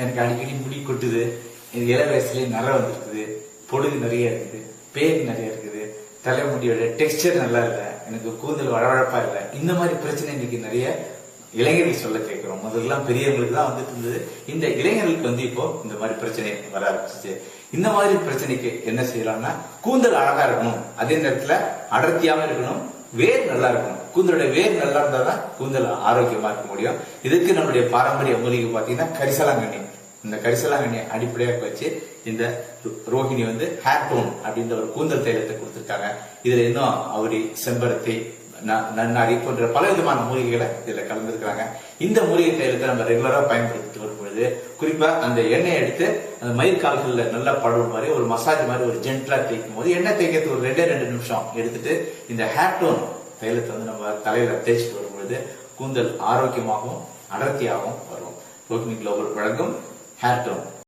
எனக்கு அடிக்கடி முடி கொட்டுது எனக்கு இள வயசுலயே நிறம் வந்திருக்குது பொழுது நிறைய இருக்குது பேர் நிறைய இருக்குது தலைமுடியோட டெக்ஸ்டர் நல்லா இல்லை எனக்கு கூந்தல் வழவழப்பா இல்லை. இந்த மாதிரி பிரச்சனை இன்னைக்கு நிறைய இளைஞர்கள் சொல்ல கேட்கிறோம். முதல்லாம் பெரியவங்களுக்கு தான் வந்துட்டு இருந்தது. இந்த இளைஞர்களுக்கு வந்து இப்போ இந்த மாதிரி பிரச்சனை வர ஆரம்பிச்சிச்சு. இந்த மாதிரி பிரச்சனைக்கு என்ன செய்யலாம்னா கூந்தல் அழகா இருக்கணும். அதே நேரத்துல அடர்த்தியாவும் இருக்கணும். வேர் நல்லா இருக்கணும். கூந்தலுடைய வேர் நல்லா இருந்தா தான் கூந்தல் ஆரோக்கியமா இருக்க முடியும். இதுக்கு நம்மளுடைய பாரம்பரிய மூலிகை பாத்தீங்கன்னா கரிசலாங்கண்ணி. இந்த கரிசலாங்கண்ணியை அடிப்படையாக வச்சு இந்த ரோஹிணி வந்து ஹேர் டோன் அப்படின்ற ஒரு கூந்தல் தைலத்தை கொடுத்திருக்காங்க. இதுல இன்னும் அவரி செம்பருத்தி ந- நன்னாரி போன்ற பல விதமான மூலிகைகளை இதுல கலந்துருக்காங்க இந்த மூலிகை தைலத்தை நம்ம ரெகுலரா பயன்படுத்திட்டு வரும் பொழுது குறிப்பா அந்த எண்ணெயை எடுத்து அந்த மயிர்கால்களில் நல்லா படுற மாதிரி ஒரு மசாஜ் மாதிரி ஒரு ஜென்டலா தேய்க்கும் போது எண்ணெய் தேய்க்கிறது ஒரு ரெண்டே ரெண்டு நிமிஷம் எடுத்துட்டு இந்த ஹேர் டோன் தைலத்தை வந்து நம்ம தலையில தேய்ச்சிட்டு வரும் பொழுது கூந்தல் ஆரோக்கியமாகவும் அடர்த்தியாகவும் வரும். ரோஹிணி குளோபல் வழங்கும் ஹேர் டோன்